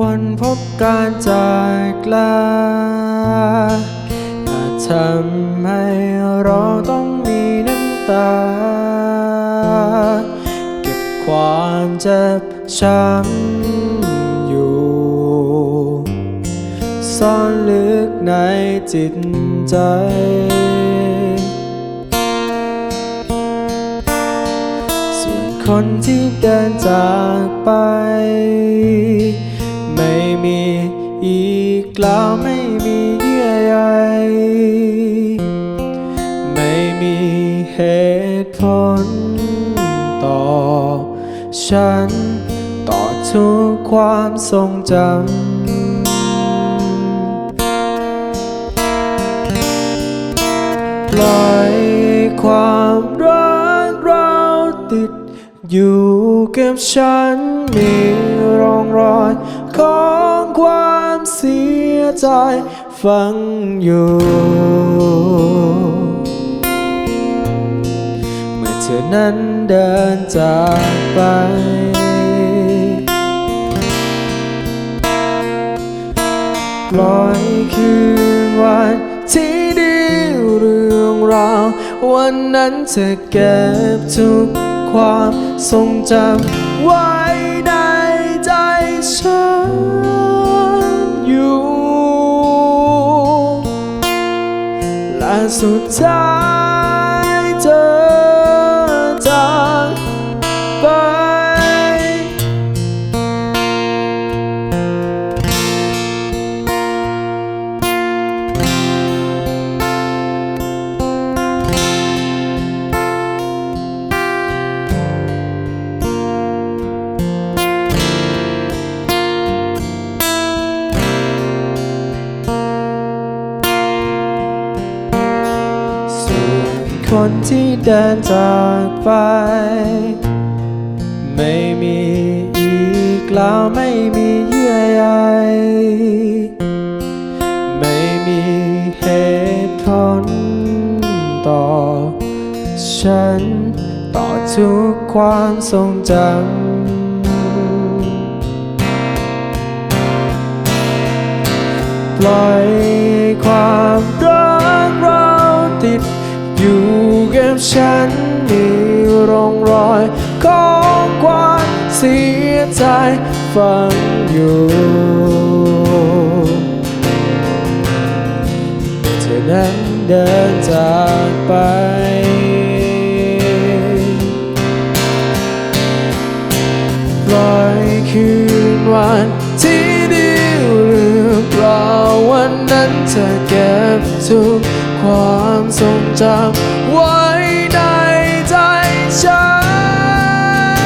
วันพบการจากลาอาจทำให้เราต้องมีน้ำตา เก็บความเจ็บช้ำอยู่ ซ่อนลึกในจิตใจส่วนคนที่เดินจากไป ไม่มีอีกแล้วไม่มีเยื่อใยไม่มีเหตุผลต่อฉัน ต่อทุกความทรงจำปล่อยความรักเราติดอยู่กับฉันมีร่องรอย ของความเสียใจฝังอยู่ เมื่อเธอนั้นเดินจากไป ปล่อยคืนวันที่ดีเรื่องราว วันนั้นเธอเก็บทุกความทรงจำไว้ในใจฉัน สุดท้าย ที่เดินจากไป ไม่มีอีกแล้วไม่มีเยื่อใยไม่มีเหตุผลต่อ ฉันต่อทุกความทรงจำปล่อยความรักเราติดอยู่ กับฉันมีร่องรอยของความเสียใจฝังอยู่เธอนั้นเดินจากไปปล่อยคืนวันที่ดีหรือเปล่าวันนั้นเธอเก็บทุก ความทรงจำไว้ในใจฉั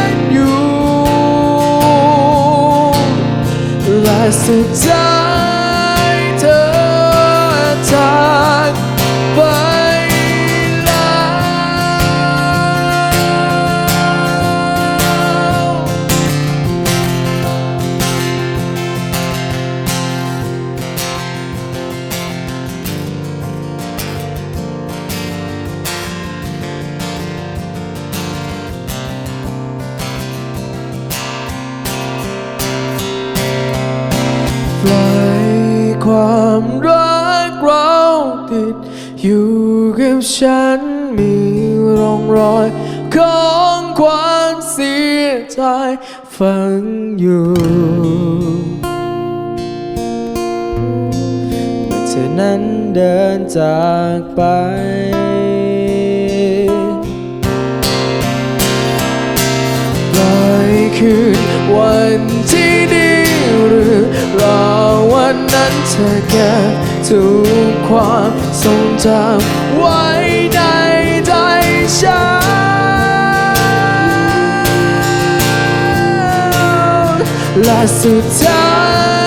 นอยู่และสุดท้าย ความรักเราติดอยู่กับฉันมีร่องรอยของความเสียใจฝังอยู่เมื่อเธอนั้นเดินจากไปลอยคืนวันที่ดี เธอเก็บทุกความทรงจำไว้ในใจฉันและสุดท้าย